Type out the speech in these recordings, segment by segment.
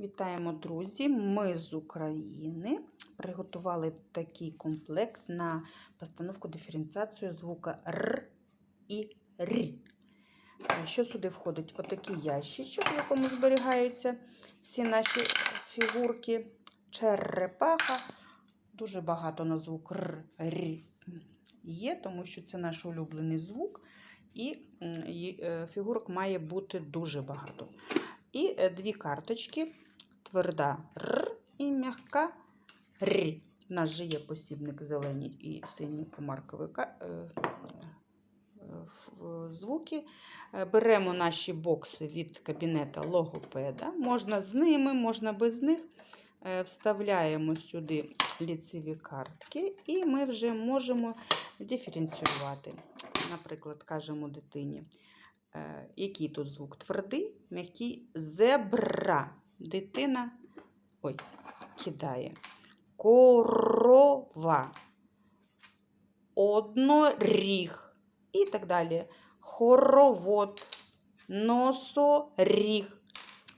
Вітаємо, друзі! Ми з України приготували такий комплект на постановку диференціацію звука Р і Р. Що сюди входить? Отакий ящичок, в якому зберігаються всі наші фігурки, черепаха. Дуже багато на звук Р, Р є, тому що це наш улюблений звук, і, е, фігурок має бути дуже багато. І е, дві карточки. Тверда Р і м'яка Р. У нас же є посібник зелені і сині помаркові е, е, звуки. Е, Беремо наші бокси від кабінета логопеда. Можна з ними, можна без них. Вставляємо сюди ліцеві картки, і ми вже можемо диференціювати. Наприклад, кажемо дитині, який тут звук твердий, м'який зебра. Дитина ой, кидає. Корова. Одноріг. І так далі. Хоровод. Носоріг.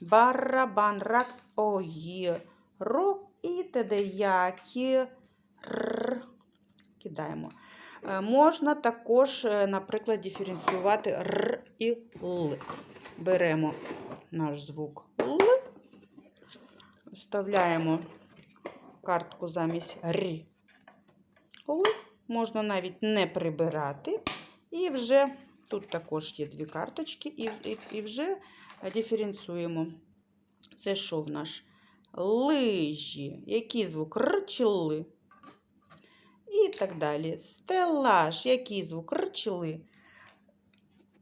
Барабан, рак, огірок і т.д. які. Кидаємо. Е, Можна також, е, наприклад, диференціювати Р і Л. Беремо наш звук Л, вставляємо картку замість Р. Л. Можна навіть не прибирати. І вже тут також є дві карточки, і, і, і вже диференціюємо. Це що в наш? Лижі. Який звук? Р чи Л? І так далі. Стелаж. Який звук? Р чи Л?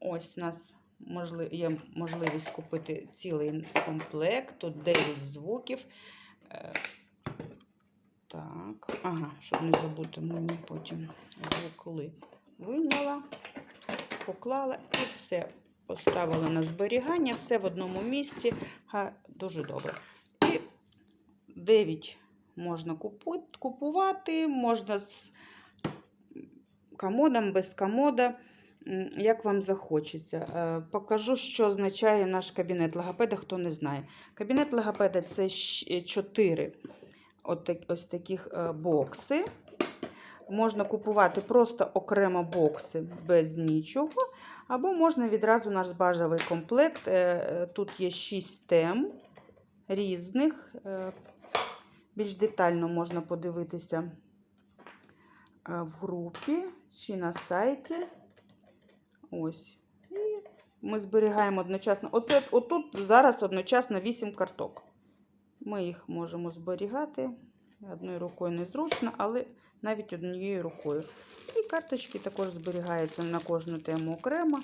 Ось у нас є можливість купити цілий комплект. Тут 9 звуків. Е, Так, ага, щоб не забути мені потім звук Ли. Вийняла, поклала і все. Поставила на зберігання, все в одному місці. Га, Дуже добре. І 9 можна купувати, можна з комодом, без комода, як вам захочеться. Е, Покажу, що означає наш кабінет логопеда, хто не знає. Кабінет логопеда це 4 ось таких е, бокси. Можна купувати просто окремо бокси без нічого. Або можна відразу наш бажовий комплект. Е, е, Тут є 6 тем різних. Е, Більш детально можна подивитися е, в групі чи на сайті. Ось. І ми зберігаємо одночасно. Оце, отут зараз одночасно 8 карток. Ми їх можемо зберігати. Одною рукою незручно, але навіть однією рукою. І карточки також зберігаються на кожну тему окремо.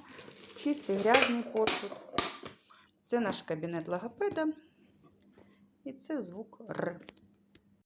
Чистий грязний посуд. Це наш кабінет логопеда. І це звук Р.